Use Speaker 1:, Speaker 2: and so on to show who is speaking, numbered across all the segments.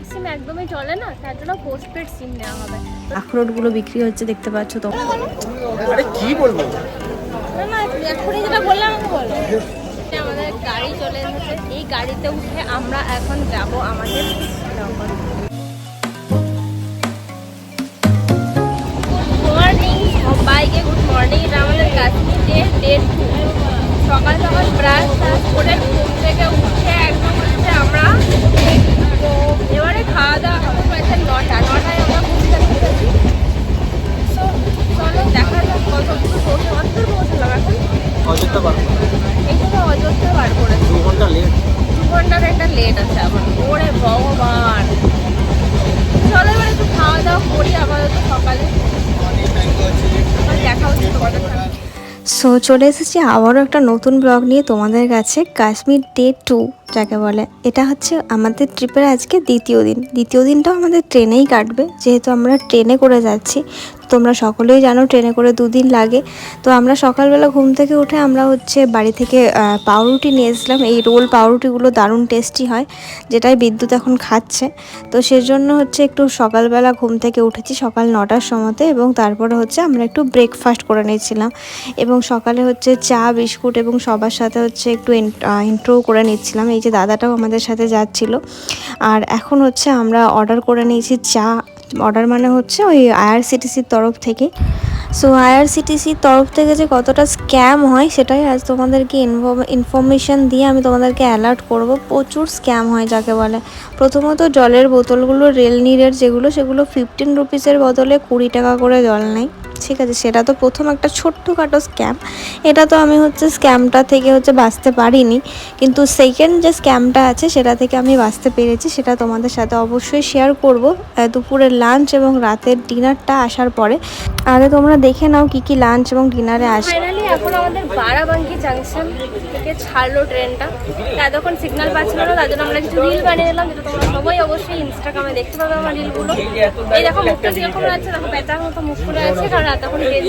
Speaker 1: Prepaid সিম একদমই চলে না তার জন্য পোস্টপেড সিম নেওয়া হবে।
Speaker 2: আখরোটগুলো বিক্রি হচ্ছে দেখতে পাচ্ছ তো।
Speaker 3: আরে কি বলব?
Speaker 1: না না এক্ষুনি যেটা বললাম বলো। আমাদের গাড়ি চলে এসেছে এই গাড়িতে উঠে আমরা এখন যাব আমাদের মর্নিং সবাইকে গুড মর্নিং আমাদের কাশ্মীর ডে ডে সকাল সকাল ব্রাশ করে ঘুম থেকে উঠে একদম হচ্ছে আমরা তো এবারে খাওয়া দাওয়া হবে হয়েছে নটা নটায় আমরা ঘুম থেকে উঠেছি So, চলো দেখা যাক কত দূর পৌঁছে কত দূর পৌঁছলাম এখন
Speaker 3: অযোধ্যা পাবো
Speaker 1: এখানে অযোধ্যা বার করেছি
Speaker 3: দু ঘণ্টা লেট
Speaker 1: দু ঘণ্টার একটা লেট আছে আমার ওরে ভগবান চলো এবার একটু খাওয়া দাওয়া করি আপাতত সকালে আবার দেখা হচ্ছে তোমাদের সাথে
Speaker 2: চলে এসেছি আবারও একটা নতুন ব্লগ নিয়ে তোমাদের কাছে কাশ্মীর ডে টু। যাকে বলে। এটা হচ্ছে আমাদের ট্রিপের আজকে দ্বিতীয় দিন। দ্বিতীয় দিনটাও আমাদের ট্রেনেই কাটবে। যেহেতু আমরা ট্রেনে করে যাচ্ছি, তোমরা সকলেই জানো ট্রেনে করে দুদিন লাগে। তো আমরা সকালবেলা ঘুম থেকে উঠে আমরা হচ্ছে বাড়ি থেকে পাউরুটি নিয়ে এসলাম এই রোল পাউরুটিগুলো দারুণ টেস্টি হয়, যেটাই বিদ্যুৎ এখন খাচ্ছে। তো সেজন্য হচ্ছে একটু সকালবেলা ঘুম থেকে উঠেছি সকাল নটার সময়তে এবং তারপরে হচ্ছে আমরা একটু ব্রেকফাস্ট করে নিয়েছিলাম। এবং সকালে হচ্ছে চা, বিস্কুট এবং সবার সাথে হচ্ছে একটু ইন্ট্রো করে নিচ্ছিলাম। এই যে দাদাটাও আমাদের সাথে যাচ্ছিল। আর এখন হচ্ছে আমরা অর্ডার করে নিয়েছি চা। অর্ডার মানে হচ্ছে ওই আইআরসিটিসির তরফ থেকে। সো আইআরসিটিসির তরফ থেকে যে কতটা স্ক্যাম হয় সেটাই আজ তোমাদেরকে ইনফরমেশন দিয়ে আমি তোমাদেরকে অ্যালার্ট করব। প্রচুর স্ক্যাম হয় যাকে বলে। প্রথমত জলের বোতলগুলো রেল নিরের যেগুলো, সেগুলো ফিফটিন রুপিসের বদলে কুড়ি টাকা করে জল নেয়। ঠিক আছে সেটা তো প্রথম একটা ছোট্টখাটো স্ক্যাম এটা তো আমি হচ্ছে স্ক্যামটা থেকে হচ্ছে বাঁচতে পারিনি। কিন্তু সেকেন্ড যে স্ক্যামটা আছে সেটা থেকে আমি বাঁচতে পেরেছি সেটা তোমাদের সাথে অবশ্যই শেয়ার করব। দুপুরের লাঞ্চ এবং রাতের ডিনারটা আসার পরে। আগে তোমরা দেখে নাও কি কি লাঞ্চ এবং ডিনারে আসে।
Speaker 1: এখন আমাদের বারাবাঙ্কি জাংশন থেকে ছাড়লো ট্রেনটা। এতক্ষণ সিগন্যাল পাচ্ছিল না তার জন্য আমরা কিছু রিল বানিয়ে নিলাম যেটা তোমরা সবাই অবশ্যই ইনস্টাগ্রামে দেখতে পাবে আমার রিলগুলো এই দেখো মুখটা কীরকম আছে দেখো পেতার মতো মুখ খুলে আছে কারণ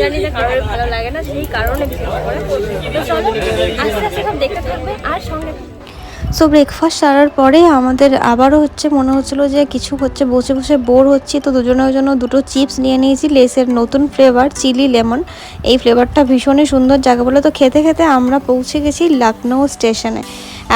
Speaker 1: জার্নিতে কারোর ভালো লাগে না, সেই কারণে বিশেষ করে। তো আস্তে আস্তে সব দেখতে থাকবে, আর সঙ্গে
Speaker 2: সো ব্রেকফাস্ট সারার পরে আমাদের আবারও হচ্ছে, মনে হচ্ছিল যে কিছু হচ্ছে, বসে বসে বোর হচ্ছি, তো দুজনের জন্য দুটো চিপস নিয়ে নিয়েছি, লেসের নতুন ফ্লেভার চিলি লেমন। এই ফ্লেভারটা ভীষণই সুন্দর জায়গা বলে, তো খেতে খেতে আমরা পৌঁছে গেছি লখনৌ স্টেশনে।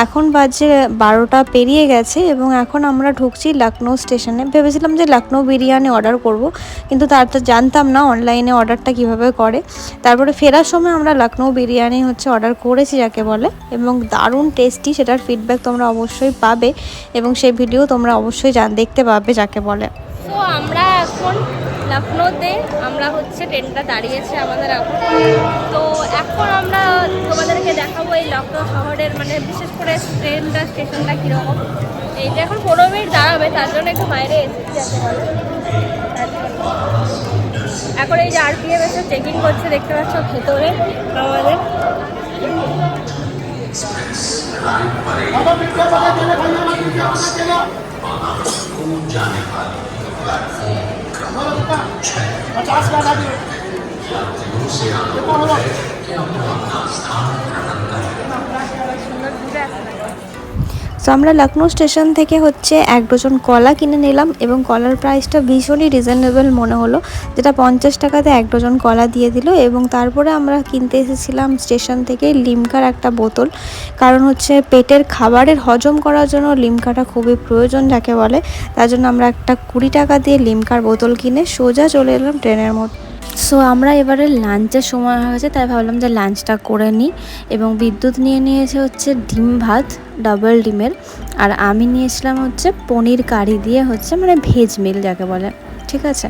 Speaker 2: এখন বাজে বারোটা পেরিয়ে গেছে এবং এখন আমরা ঢুকছি লখনৌ স্টেশনে। ভেবেছিলাম যে লখনৌ বিরিয়ানি অর্ডার করব, কিন্তু তার তো জানতাম না অনলাইনে অর্ডারটা কীভাবে করে। তারপরে ফেরার সময় আমরা লখনৌ বিরিয়ানি হচ্ছে অর্ডার করেছি যাকে বলে, এবং দারুণ টেস্টি সেটার ফিডব্যাক তোমরা অবশ্যই পাবে এবং সেই ভিডিও তোমরা অবশ্যই দেখতে পাবে যাকে বলে।
Speaker 1: তো আমরা এখন লখনৌতে আমরা হচ্ছে ট্রেনটা দাঁড়িয়েছে আমাদের এখন তো এখন আমরা তোমাদেরকে দেখাবো এই লখনৌ শহরের মানে বিশেষ করে ট্রেনটা, স্টেশনটা কীরকম। এইটা এখন পনেরো মিনিট দাঁড়াবে, তার জন্য একটু বাইরে এসেছি। এখন এই যে আরপিএফ এসে চেকিং করছে, দেখতে পাচ্ছ ভেতরে আমাদের। সুন্দর
Speaker 2: সো আমরা লখনৌ স্টেশন থেকে হচ্ছে এক ডজন কলা কিনে নিলাম এবং কলার প্রাইসটা ভীষণই রিজনেবল মনে হলো। যেটা পঞ্চাশ টাকাতে এক ডজন কলা দিয়ে দিল এবং তারপরে আমরা কিনতে এসেছিলাম স্টেশন থেকে লিমকার একটা বোতল। কারণ হচ্ছে পেটের খাবারের হজম করার জন্য লিমকাটা খুবই প্রয়োজন যাকে বলে। তার জন্য আমরা একটা কুড়ি টাকা দিয়ে লিমকার বোতল কিনে সোজা চলে এলাম ট্রেনের মধ্যে। সো আমরা এবারে লাঞ্চের সময় হয়ে গেছে, তাই ভাবলাম যে লাঞ্চটা করে নিই। এবং বিদ্যুৎ নিয়ে নিয়েছে হচ্ছে ডিম ভাত ডাবল ডিমের। আর আমি নিয়েছিলাম হচ্ছে পনির কারি দিয়ে হচ্ছে মানে ভেজ মিল যাকে বলে, ঠিক আছে?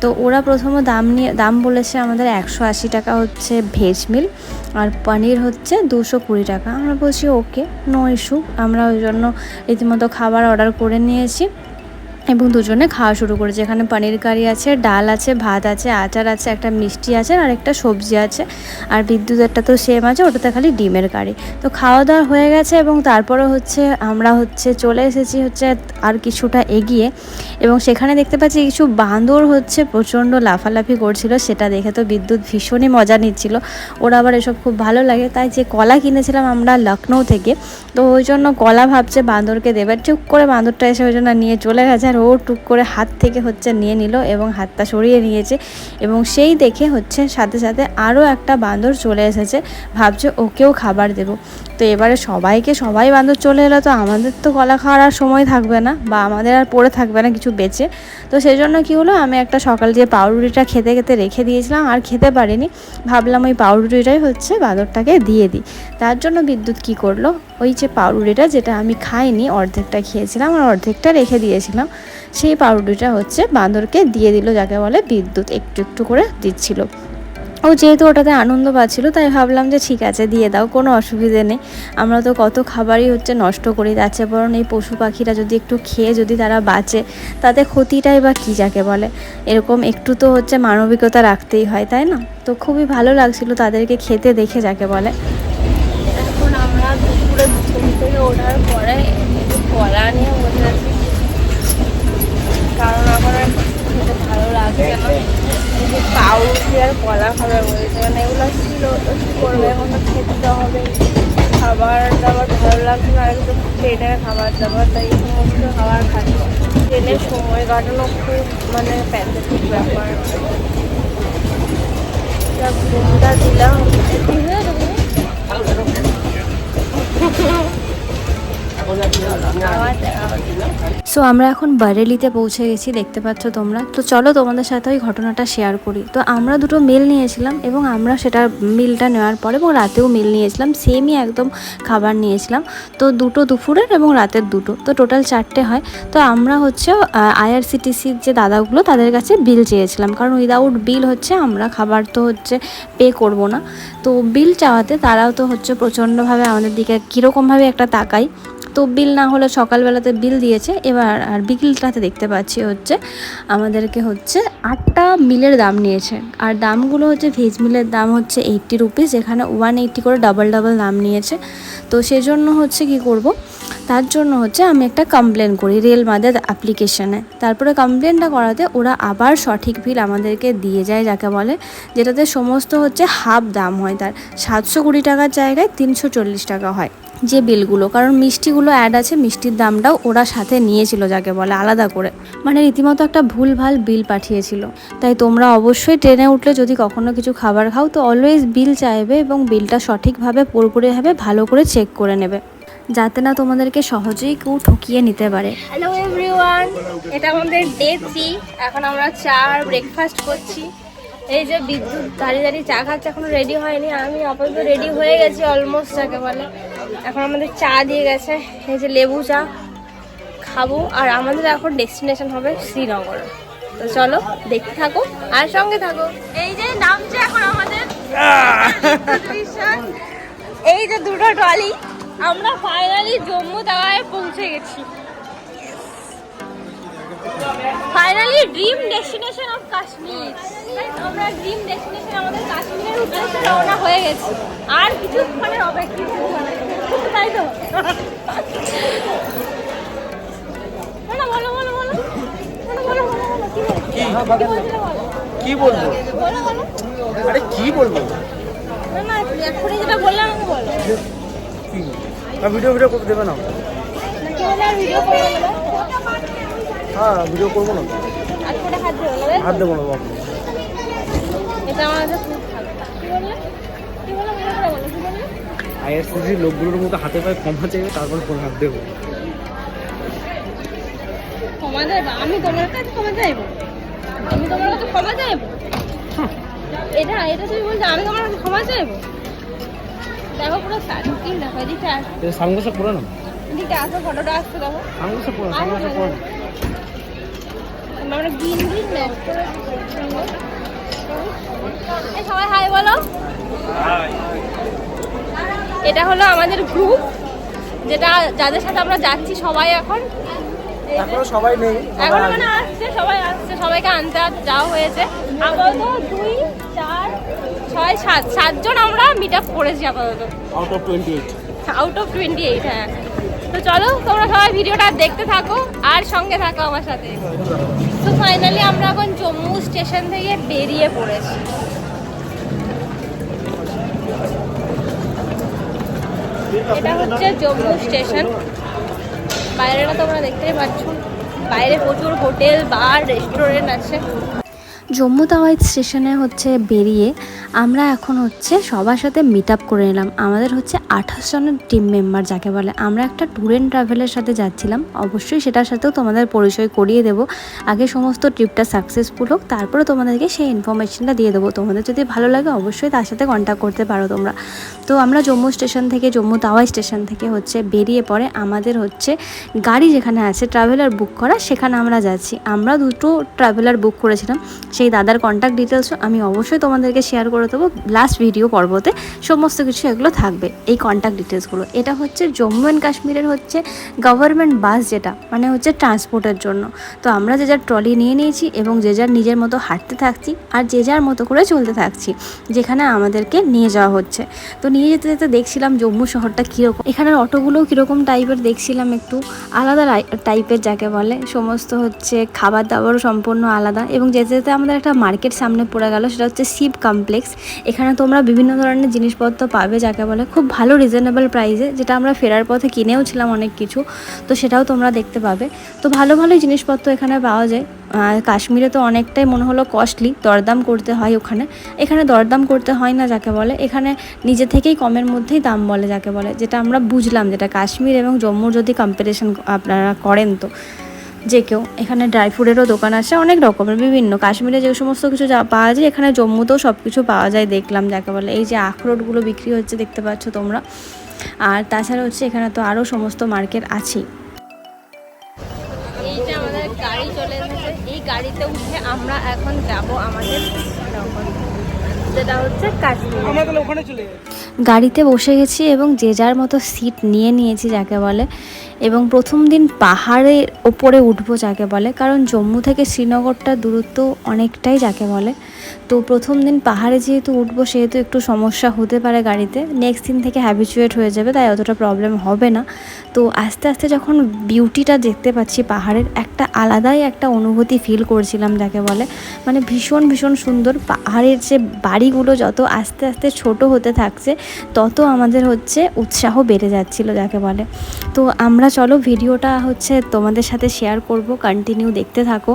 Speaker 2: তো ওরা প্রথমে দাম নিয়ে, দাম বলেছে আমাদের একশো আশি টাকা হচ্ছে ভেজ মিল আর পনির হচ্ছে দুশো কুড়ি টাকা। আমরা বলছি ওকে নো ইস্যু আমরা ওই জন্য রীতিমতো খাবার অর্ডার করে নিয়েছি। এবং দুজনে খাওয়া শুরু করেছে। এখানে পনির কারি আছে, ডাল আছে, ভাত আছে, আচার আছে, একটা মিষ্টি আছে আর একটা সবজি আছে। আর বিদ্যুতেরটা তো সেম আছে, ওটাতে খালি ডিমের কারি। তো খাওয়া দাওয়া হয়ে গেছে এবং তারপরে হচ্ছে আমরা হচ্ছে চলে এসেছি হচ্ছে আর কিছুটা এগিয়ে। এবং সেখানে দেখতে পাচ্ছি কিছু বাঁদর হচ্ছে প্রচণ্ড লাফালাফি করছিল, সেটা দেখে তো বিদ্যুৎ ভীষণই মজা নিচ্ছিল। ওরা আবার এসব খুব ভালো লাগে। তাই যে কলা কিনেছিলাম আমরা লখনৌ থেকে, তো ওই জন্য কলা ভাবছে বাঁদরকে দেবে। চুপ করে বাঁদরটা এসে ওই জন্য নিয়ে চলে গেছে। আর ও টুক করে হাত থেকে হচ্ছে নিয়ে নিল এবং হাতটা সরিয়ে নিয়েছে এবং সেই দেখে হচ্ছে সাথে সাথে আরও একটা বাঁদর চলে এসেছে। ভাবছে ওকেও খাবার দেবো। তো এবারে সবাইকে সবাই বান্দর চলে এলো। তো আমাদের তো কলা খাওয়ার আর সময় থাকবে না বা আমাদের আর পড়ে থাকবে না কিছু বেঁচে। তো সেই জন্য কী হলো, আমি একটা সকাল যে পাউরুটিটা খেতে খেতে রেখে দিয়েছিলাম আর খেতে পারিনি। ভাবলাম ওই পাউরুটিটাই হচ্ছে বাঁদরটাকে দিয়ে দিই। তার জন্য বিদ্যুৎ কি করল? ওই যে পাউরুটিটা যেটা আমি খাইনি, অর্ধেকটা খেয়েছিলাম আর অর্ধেকটা রেখে দিয়েছিলাম। সেই পাউরুটিটা হচ্ছে বাঁদরকে দিয়ে দিল, যাকে বলে বিদ্যুৎ, একটু একটু করে দিচ্ছিল। ও যেহেতু ওটাতে আনন্দ পাচ্ছিল, তাই ভাবলাম যে ঠিক আছে, দিয়ে দাও, কোনো অসুবিধে নেই। আমরা তো কত খাবারই হচ্ছে নষ্ট করি যাচ্ছে বরং এই পশু পাখিরা যদি একটু খেয়ে যদি তারা বাঁচে, তাতে ক্ষতিটাই বা কী যাকে বলে? এরকম একটু তো হচ্ছে মানবিকতা রাখতেই হয়, তাই না? তো খুবই ভালো লাগছিল তাদেরকে খেতে দেখে, যাকে বলে।
Speaker 1: এখন আমরা দুপুরে ওঠার পরে একটু কলা নিয়ে বসে আছি কারণ আমার আর কিছু খেতে ভালো লাগছে না এই যে পাউরুটি আর কলা খাবে বলেছে? মানে এগুলো ছিল তো কী করবে? এখন তো খেতে তো হবে। খাবার দাবার ভালো লাগছে না আর একটু ট্রেনের খাবার দাবার তাই এই সমস্ত খাবার খাচ্ছি। ট্রেনের সময় কাটানো খুব মানে প্যান্থেটিক ব্যাপার। ঘুমটা দিলাম। কি হয়ে তুমি আওয়াজ আওয়াজ
Speaker 2: সো আমরা এখন বারেলিতে পৌঁছে গেছি, দেখতে পাচ্ছ তোমরা। তো চলো তোমাদের সাথে ওই ঘটনাটা শেয়ার করি। তো আমরা দুটো মিল নিয়েছিলাম এবং আমরা সেটা মিলটা নেওয়ার পরে এবং রাতেও মিল নিয়েছিলাম সেমই একদম খাবার নিয়েছিলাম। তো দুটো দুপুরের এবং রাতের দুটো, তো টোটাল চারটে হয়। তো আমরা হচ্ছে আইআরসিটিসির যে দাদাগুলো তাদের কাছে বিল চেয়েছিলাম। কারণ উইদাউট বিল হচ্ছে আমরা খাবার তো হচ্ছে পে করব না। তো বিল চাওয়াতে তারাও তো হচ্ছে প্রচণ্ডভাবে আমাদের দিকে কীরকমভাবে একটা তাকাই তো বিল না হলে সকালবেলাতে বিল দিয়েছে। এবার আর বিকেলটাতে দেখতে পাচ্ছি হচ্ছে, আমাদেরকে হচ্ছে আটটা মিলের দাম নিয়েছে। আর দামগুলো হচ্ছে ভেজ মিলের দাম হচ্ছে এইট্টি রুপিস এখানে ওয়ান এইট্টি করে ডাবল ডাবল দাম নিয়েছে। তো সেজন্য হচ্ছে কি করব, তার জন্য হচ্ছে আমি একটা কমপ্লেন করি রেল মাদের অ্যাপ্লিকেশানে তারপরে কমপ্লেনটা করাতে ওরা আবার সঠিক বিল আমাদেরকে দিয়ে যায়, যাকে বলে যেটাতে সমস্ত হচ্ছে হাফ দাম হয় তার। সাতশো কুড়ি টাকার জায়গায় তিনশো চল্লিশ টাকা হয় যে বিলগুলো কারণ মিষ্টিগুলো অ্যাড আছে, মিষ্টির দামটাও ওরা সাথে নিয়েছিল যাকে বলে আলাদা করে। মানে রীতিমতো একটা ভুলভাল বিল পাঠিয়েছিল। তাই তোমরা অবশ্যই ট্রেনে উঠলে যদি কখনো কিছু খাবার খাও, তো অলওয়েজ বিল চাইবে এবং বিলটা সঠিকভাবে, পুরোপুরিভাবে ভালো করে চেক করে নেবে। যাতে না তোমাদেরকে সহজেই কেউ ঠকিয়ে নিতে পারে।
Speaker 1: হ্যালো এভরিওয়ান এটা আমাদের ডে থ্রি এখন আমরা চা আর ব্রেকফাস্ট করছি। এই যে বিদ্যুৎ দাঁড়িয়ে দাঁড়িয়ে চা খাচ্ছে, এখনও রেডি হয়নি। আমি আপাতত রেডি হয়ে গেছি অলমোস্ট যাকে বলে। এখন আমাদের চা দিয়ে গেছে এই যে লেবু চা খাব আর আমাদের এখন ডেস্টিনেশন হবে শ্রীনগর। তো চলো দেখতে থাকো আর সঙ্গে থাকো। এই যে নামছে এখন আমাদের। এই যে দুটো ট্রলি আমরা ফাইনালি জম্মু তাওয়ায় পৌঁছে গেছি। Finally dream destination of Kashmir আমরা ড্রিম ডেস্টিনেশন আমাদের কাশ্মীরের উদ্দেশ্যে রওনা হয়ে গেছি। আর কিছুক্ষণের অপেক্ষা। তাই তো? কি
Speaker 3: বলব?
Speaker 1: বলো বলো।
Speaker 3: আরে কি বলব? ভিডিও ভিডিও করতে দেবে না।
Speaker 1: করে
Speaker 3: হ্যাঁ ভিডিও করব না।
Speaker 1: হাত
Speaker 3: হাত দেবো না বাবু।
Speaker 1: এটা আমার কাছে খুব ভালো কি বললে কি বললে মনে করে বলো কি বললে
Speaker 3: আইআরসিসির লোকগুলোর মতো হাতে পায়ে ক্ষমা চাইবে তারপর ফোন হাত দেবো।
Speaker 1: ক্ষমা চাইব? আমি তোমার কাছে ক্ষমা চাইব? আমি তোমার কাছে ক্ষমা চাইব? এটা এটা তুমি বলছো আমি তোমার কাছে ক্ষমা চাইব? দেখো পুরো সার্টিফিকেট দেখো এদিকে আস।
Speaker 3: সানগ্লাসটা পরে না
Speaker 1: এদিকে আসো ফটোটা আসছে দেখো।
Speaker 3: সানগ্লাসটা পরে সানগ্লাসটা পরে
Speaker 1: আমরা গ্রিন গ্রিন সবাই হাই বলো। এটা হলো আমাদের গ্রুপ যেটা যাদের সাথে আমরা যাচ্ছি সবাই এখন।
Speaker 3: এখনও সবাই নেই
Speaker 1: এখন মানে আসছে সবাই আসছে সবাইকে আনতে আর যাওয়া হয়েছে। আপাতত দুই চার ছয় সাত সাতজন আমরা মিট আপ করেছি আপাতত।
Speaker 3: Out of twenty eight
Speaker 1: out of twenty eight হ্যাঁ। তো চলো তোমরা সবাই ভিডিওটা দেখতে থাকো আর সঙ্গে থাকো আমার সাথে। তো ফাইনালি আমরা এখন জম্মু স্টেশন থেকে বেরিয়ে পড়েছি। এটা হচ্ছে জম্মু স্টেশন। বাইরেটা তোমরা দেখতেই পাচ্ছ। বাইরে প্রচুর হোটেল বার রেস্টুরেন্ট আছে।
Speaker 2: জম্মু তাওয়াই স্টেশনে হচ্ছে বেরিয়ে আমরা এখন হচ্ছে সবার সাথে মিট আপ করে নিলাম। আমাদের হচ্ছে আঠাশ জনের টিম মেম্বার যাকে বলে। আমরা একটা ট্যুর অ্যান্ড ট্রাভেলের সাথে যাচ্ছিলাম। অবশ্যই সেটার সাথেও তোমাদের পরিচয় করিয়ে দেবো। আগে সমস্ত ট্রিপটা সাকসেসফুল হোক, তারপরে তোমাদেরকে সেই ইনফরমেশনটা দিয়ে দেবো। তোমাদের যদি ভালো লাগে অবশ্যই তার সাথে কন্ট্যাক্ট করতে পারো তোমরা। তো আমরা জম্মু স্টেশন থেকে, জম্মু তাওয়াই স্টেশন থেকে হচ্ছে বেরিয়ে পরে আমাদের হচ্ছে গাড়ি যেখানে আছে ট্রাভেলার বুক করা, সেখানে আমরা যাচ্ছি। আমরা দুটো ট্রাভেলার বুক করেছিলাম। সেই দাদার কন্ট্যাক্ট ডিটেলসও আমি অবশ্যই তোমাদেরকে শেয়ার করে দেবো লাস্ট ভিডিও পর্বতে। সমস্ত কিছু এগুলো থাকবে এই কন্ট্যাক্ট ডিটেলসগুলো এটা হচ্ছে জম্মু অ্যান্ড কাশ্মীরের হচ্ছে গভর্নমেন্ট বাস যেটা মানে হচ্ছে ট্রান্সপোর্টের জন্য। তো আমরা যে যার ট্রলি নিয়ে নিয়েছি এবং যে যার নিজের মতো হাঁটতে থাকছি আর যে যার মতো করে চলতে থাকছি, যেখানে আমাদেরকে নিয়ে যাওয়া হচ্ছে। তো নিয়ে যেতে যেতে দেখছিলাম জম্মু শহরটা কীরকম। এখানের অটোগুলোও কীরকম টাইপের দেখছিলাম একটু আলাদা টাইপের যাকে বলে। সমস্ত হচ্ছে খাবার দাবারও সম্পূর্ণ আলাদা এবং যেতে যেতে আমাদের একটা মার্কেট সামনে পড়ে গেল, সেটা হচ্ছে শিব কমপ্লেক্স এখানে তোমরা বিভিন্ন ধরনের জিনিসপত্র পাবে, যাকে বলে খুব ভালো রিজনেবল প্রাইসে যেটা আমরা ফেরার পথে কিনেও ছিলাম অনেক কিছু, তো সেটাও তোমরা দেখতে পাবে। তো ভালো ভালোই জিনিসপত্র এখানে পাওয়া যায়। কাশ্মীরে তো অনেকটাই মনে হলো কস্টলি দরদাম করতে হয় ওখানে। এখানে দরদাম করতে হয় না, যাকে বলে। এখানে নিজে থেকেই কমের মধ্যেই দাম বলে, যাকে বলে। যেটা আমরা বুঝলাম, যেটা কাশ্মীর এবং জম্মুর যদি কম্পারিজন আপনারা করেন তো। যে কেউ এখানে ড্রাই ফ্রুটেরও দোকান আছে অনেক রকমের বিভিন্ন। কাশ্মীরে যে সমস্ত কিছু যা পাওয়া যায় এখানে জম্মুতেও সব কিছু পাওয়া যায় দেখলাম যাকে বলে এই যে আখরোটগুলো বিক্রি হচ্ছে দেখতে পাচ্ছ তোমরা। আর তাছাড়া হচ্ছে এখানে তো আরও সমস্ত মার্কেট আছেই।
Speaker 1: এই যে আমাদের গাড়ি চলে এসেছে এই গাড়িতে উঠে আমরা এখন যাব আমাদের যেটা হচ্ছে কাশ্মীর।
Speaker 3: আমরা তাহলে ওখানে চলে যাই।
Speaker 2: গাড়িতে বসে গেছি এবং যে যার মতো সিট নিয়ে নিয়েছি যাকে বলে, এবং প্রথম দিন পাহাড়ের ওপরে উঠবো যাকে বলে, কারণ জম্মু থেকে শ্রীনগরটা দূরত্ব অনেকটাই যাকে বলে। তো প্রথম দিন পাহাড়ে যেহেতু উঠবো, সেহেতু একটু সমস্যা হতে পারে গাড়িতে। নেক্সট দিন থেকে হ্যাবিচুয়েট হয়ে যাবে, তাই অতটা প্রবলেম হবে না। তো আস্তে আস্তে যখন বিউটিটা দেখতে পাচ্ছি পাহাড়ের, একটা আলাদাই একটা অনুভূতি ফিল করছিলাম যাকে বলে। মানে ভীষণ ভীষণ সুন্দর পাহাড়ের যে বাড়িগুলো যত আস্তে আস্তে ছোট হতে থাকছে তত আমাদের হচ্ছে উৎসাহ বেড়ে যাচ্ছিল, যাকে বলে। তো আমরা চলো ভিডিওটা হচ্ছে তোমাদের সাথে শেয়ার করব কন্টিনিউ দেখতে থাকো।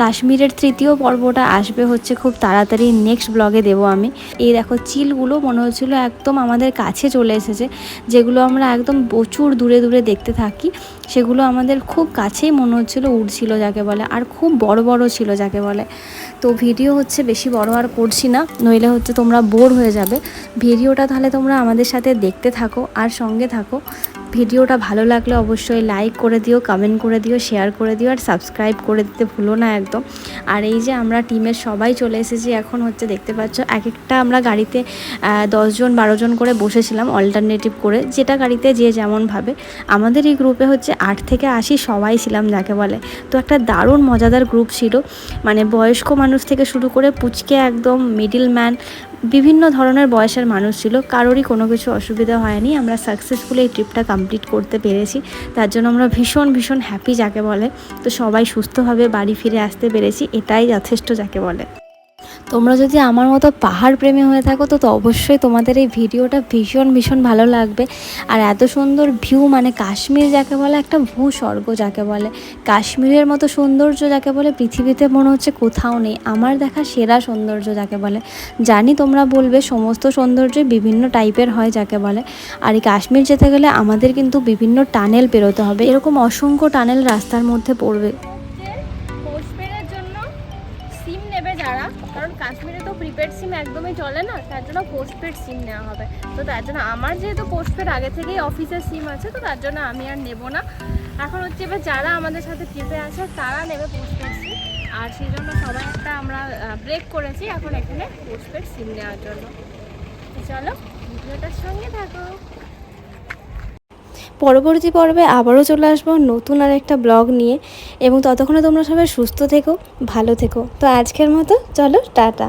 Speaker 2: কাশ্মীরের তৃতীয় পর্বটা আসবে হচ্ছে খুব তাড়াতাড়ি নেক্সট ব্লগে দেবো আমি। এই দেখো চিলগুলো মনে হচ্ছিল একদম আমাদের কাছে চলে এসেছে, যেগুলো আমরা একদম প্রচুর দূরে দূরে দেখতে থাকি। সেগুলো আমাদের খুব কাছেই মনে হচ্ছিল উড়ছিল, যাকে বলে, আর খুব বড় বড় ছিল, যাকে বলে। তো ভিডিও হচ্ছে বেশি বড় আর করছি না, নইলে হচ্ছে তোমরা বোর হয়ে যাবে। ভিডিওটা তাহলে তোমরা আমাদের সাথে দেখতে থাকো আর সঙ্গে থাকো। ভিডিওটা ভালো লাগলে অবশ্যই লাইক করে দিও কমেন্ট করে দিও শেয়ার করে দিও আর সাবস্ক্রাইব করে দিতে ভুলো না একদম। আর এই যে আমরা টিমের সবাই চলে এসেছি, এখন হচ্ছে দেখতে পাচ্ছ এক একটা আমরা গাড়িতে দশজন বারোজন করে বসেছিলাম অল্টারনেটিভ করে, যেটা গাড়িতে যে যেমন ভাবে। আমাদের এই গ্রুপে হচ্ছে আট থেকে আশি সবাই ছিলাম যাকে বলে। তো একটা দারুণ মজাদার গ্রুপ ছিল। মানে বয়স্ক মানুষ থেকে শুরু করে পুচকে একদম মিডিল ম্যান বিভিন্ন ধরনের বয়সের মানুষ ছিল, কারোরই কোনো কিছু অসুবিধা হয়নি। আমরা সাকসেসফুলি এই ট্রিপটা কমপ্লিট করতে পেরেছি। তার জন্য আমরা ভীষণ ভীষণ হ্যাপি যাকে বলে। তো সবাই সুস্থভাবে বাড়ি ফিরে আসতে পেরেছি, এটাই যথেষ্ট যাকে বলে। তোমরা যদি আমার মতো পাহাড় প্রেমী হয়ে থাকো, তো তো অবশ্যই তোমাদের এই ভিডিওটা ভীষণ ভীষণ ভালো লাগবে। আর এত সুন্দর ভিউ মানে কাশ্মীর যাকে বলে একটা ভূস্বর্গ যাকে বলে। কাশ্মীরের মতো সৌন্দর্য যাকে বলে, পৃথিবীতে মনে হচ্ছে কোথাও নেই। আমার দেখা সেরা সৌন্দর্য যাকে বলে। জানি তোমরা বলবে সমস্ত সৌন্দর্যই বিভিন্ন টাইপের হয় যাকে বলে। আর এই কাশ্মীর যেতে গেলে আমাদের কিন্তু বিভিন্ন টানেল পেরোতে হবে। এরকম অসংখ্য টানেল রাস্তার মধ্যে পড়বে।
Speaker 1: প্রিপেড সিম একদমই চলে না, তার জন্য পোস্টপেড সিম নেওয়া হবে। তো তার জন্য আমার যেহেতু পোস্টপেড আগে থেকেই অফিসের সিম আছে, তো তার জন্য আমি আর নেব না। এখন হচ্ছে এবার যারা আমাদের সাথে ট্রিপে আছে, তারা নেবে পোস্টপেড সিম আর সেই জন্য সবাই একটা আমরা ব্রেক করেছি এখন এখানে পোস্টপেড সিম নেওয়ার জন্য। চলো, ভিডিওটার সঙ্গে থাকো।
Speaker 2: পরবর্তী পর্বে আবারও চলে আসব নতুন আর একটা ব্লগ নিয়ে। এবং ততক্ষণে তোমরা সবাই সুস্থ থেকো, ভালো থেকো। তো আজকের মতো, চলো, টাটা।